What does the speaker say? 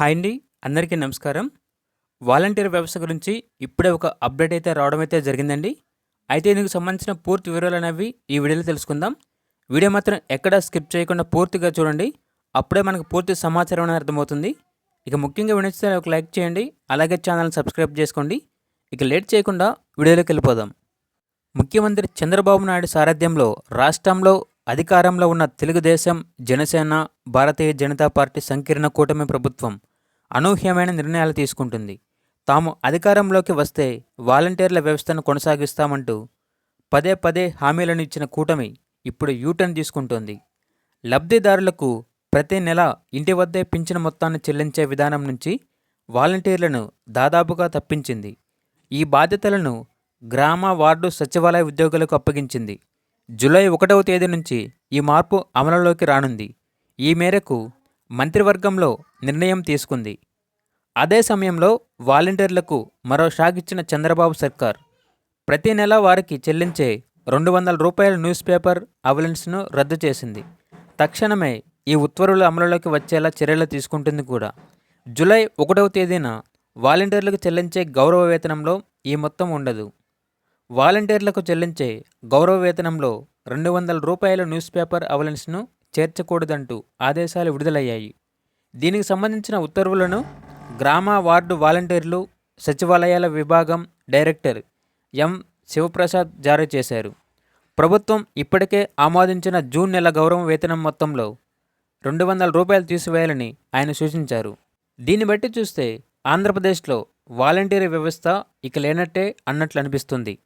Hi అండి అందరికీ నమస్కారం. వాలంటీర్ వ్యవస్థ గురించి ఇప్పుడే ఒక అప్డేట్ అయితే రావడం అయితే జరిగిందండి. అయితే ఇందుకు సంబంధించిన పూర్తి వివరాలు అనేవి ఈ వీడియోలో తెలుసుకుందాం. వీడియో మాత్రం ఎక్కడ స్కిప్ చేయకుండా పూర్తిగా చూడండి. అప్పుడే మనకు పూర్తి సమాచారం అనేది అర్థమవుతుంది. ఇక ముఖ్యంగా వినిస్తే ఒక లైక్ చేయండి అలాగే ఛానల్ సబ్స్క్రైబ్ చేసుకోండి. ఇక లేట్ చేయకుండా వీడియోలోకి వెళ్ళిపోదాం. ముఖ్యమంత్రి చంద్రబాబు నాయుడు సారథ్యంలో రాష్ట్రంలో అధికారంలో ఉన్న తెలుగుదేశం జనసేన భారతీయ జనతా పార్టీ సంకీర్ణ కూటమి ప్రభుత్వం అనూహ్యమైన నిర్ణయాలు తీసుకుంటుంది. తాము అధికారంలోకి వస్తే వాలంటీర్ల వ్యవస్థను కొనసాగిస్తామంటూ పదే పదే హామీలను ఇచ్చిన కూటమి ఇప్పుడు యూటర్న్ తీసుకుంటోంది. లబ్ధిదారులకు ప్రతి నెల ఇంటి వద్దే పింఛన మొత్తాన్ని చెల్లించే విధానం నుంచి వాలంటీర్లను దాదాపుగా తప్పించింది. ఈ బాధ్యతలను గ్రామ వార్డు సచివాలయ ఉద్యోగులకు అప్పగించింది. జూలై ఒకటవ తేదీ నుంచి ఈ మార్పు అమలులోకి రానుంది. ఈ మేరకు మంత్రివర్గంలో నిర్ణయం తీసుకుంది. అదే సమయంలో వాలంటీర్లకు మరో షాక్ ఇచ్చిన చంద్రబాబు సర్కార్ ప్రతి నెల వారికి చెల్లించే రెండు వందల రూపాయల న్యూస్ పేపర్ అవలెన్స్ను రద్దు చేసింది. తక్షణమే ఈ ఉత్తర్వులు అమలులోకి వచ్చేలా చర్యలు తీసుకుంటుంది కూడా. జూలై ఒకటవ తేదీన వాలంటీర్లకు చెల్లించే గౌరవ వేతనంలో ఈ మొత్తం ఉండదు. వాలంటీర్లకు చెల్లించే గౌరవ వేతనంలో రెండు వందల రూపాయల న్యూస్ పేపర్ అవలెన్స్ను చేర్చకూడదంటూ ఆదేశాలు విడుదలయ్యాయి. దీనికి సంబంధించిన ఉత్తర్వులను గ్రామ వార్డు వాలంటీర్లు సచివాలయాల విభాగం డైరెక్టర్ ఎం. శివప్రసాద్ జారీ చేశారు. ప్రభుత్వం ఇప్పటికే ఆమోదించిన జూన్ నెల గౌరవ వేతనం మొత్తంలో రెండు వందల రూపాయలు తీసివేయాలని ఆయన సూచించారు. దీన్ని బట్టి చూస్తే ఆంధ్రప్రదేశ్లో వాలంటీర్ వ్యవస్థ ఇక లేనట్టే అన్నట్లు అనిపిస్తుంది.